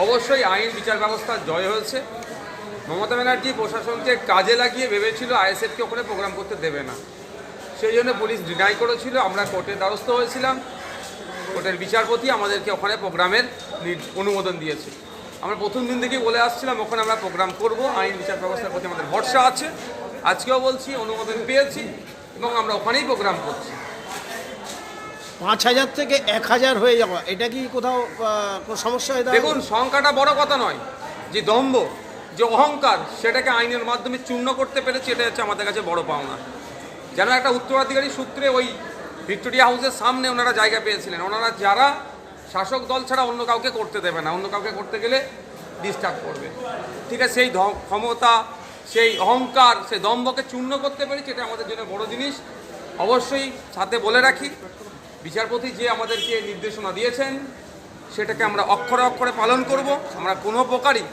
অবশ্যই আইন বিচার ব্যবস্থার জয় হয়েছে। মমতা ব্যানার্জি প্রশাসনকে কাজে লাগিয়ে ভেবেছিল আইএসএফকে ওখানে প্রোগ্রাম করতে দেবে না। সেই জন্য পুলিশ ডিনাই করেছিল, আমরা কোর্টের দ্বারস্থ হয়েছিলাম। কোর্টের বিচারপতি আমাদেরকে ওখানে প্রোগ্রামের অনুমোদন দিয়েছে। আমরা প্রথম দিন থেকেই বলে আসছিলাম, ওখানে আমরা প্রোগ্রাম করব, আইন বিচার ব্যবস্থার প্রতি আমাদের ভরসা আছে। আজকেও বলছি, অনুমোদন পেয়েছি এবং আমরা ওখানেই প্রোগ্রাম করছি। পাঁচ হাজার থেকে এক হাজার হয়ে যাওয়া। এটা কি কোথাও সমস্যা হয়ে? দেখুন, সংখ্যাটা বড় কথা নয়। যে দম্ভ, যে অহংকার, সেটাকে আইনের মাধ্যমে চূর্ণ করতে পেরেছি, এটা হচ্ছে আমাদের কাছে বড় পাওনা। যেন একটা উত্তরাধিকারী সূত্রে ওই ভিক্টোরিয়া হাউসের সামনে ওনারা জায়গা পেয়েছিলেন। ওনারা যারা শাসক দল ছাড়া অন্য কাউকে করতে দেবে না, অন্য কাউকে করতে গেলে ডিস্টার্ব করবে। ঠিক আছে, সেই ক্ষমতা, সেই অহংকার, সেই দম্ভকে চূর্ণ করতে পেরেছি, এটা আমাদের জন্য বড় জিনিস। অবশ্যই সাথে বলে রাখি বিচারপতি যে আমাদেরকে নির্দেশনা দিয়েছেন সেটাকে আমরা অক্ষরে অক্ষরে পালন করব। আমরা কোনো প্রকারই